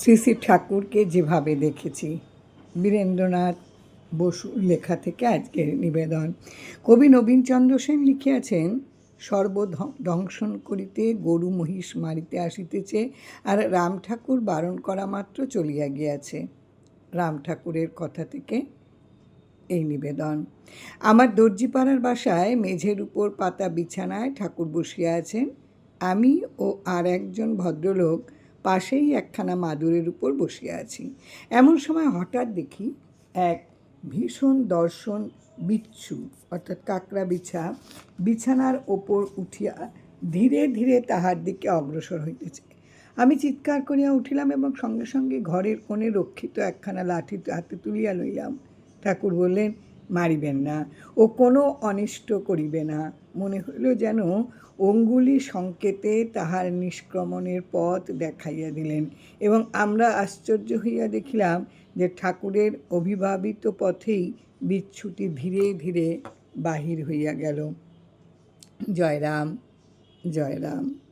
শ্রী ঠাকুরকে যেভাবে দেখেছি, বীরেন্দ্রনাথ বসুর লেখা থেকে আজকের নিবেদন। কবি নবীনচন্দ্র সেন লিখিয়াছেন সর্ব সর্বদংশন করিতে গরু মহিষ মারিতে আসিতেছে, আর রাম ঠাকুর বারণ করা মাত্র চলিয়া গিয়াছে। রাম ঠাকুরের কথা থেকে এই নিবেদন। আমার দর্জিপাড়ার বাসায় মেঝের উপর পাতা বিছানায় ঠাকুর বসিয়া আছেন। আমি ও আর একজন ভদ্রলোক পাশেই একখানা মাদুরের উপর বসিয়া আছি। এমন সময় হঠাৎ দেখি এক ভীষণ দর্শন বিচ্ছু, অর্থাৎ কাকড়া বিছা, বিছানার ওপর উঠিয়া ধীরে ধীরে তাহার দিকে অগ্রসর হইতেছে। আমি চিৎকার করিয়া উঠিলাম এবং সঙ্গে সঙ্গে ঘরের কোণে রক্ষিত একখানা লাঠি হাতে তুলিয়া লইলাম। ঠাকুর বললেন মারিবেন না, ও কোনো অনিষ্ট করিবে না। মনে হইল যেন অঙ্গুলি সংকেতে তাহার নিষ্ক্রমণের পথ দেখাইয়া দিলেন এবং আমরা আশ্চর্য হইয়া দেখিলাম যে ঠাকুরের অভিভাবিত পথেই বিচ্ছুটি ধীরে ধীরে বাহির হইয়া গেল। জয় রাম জয় রাম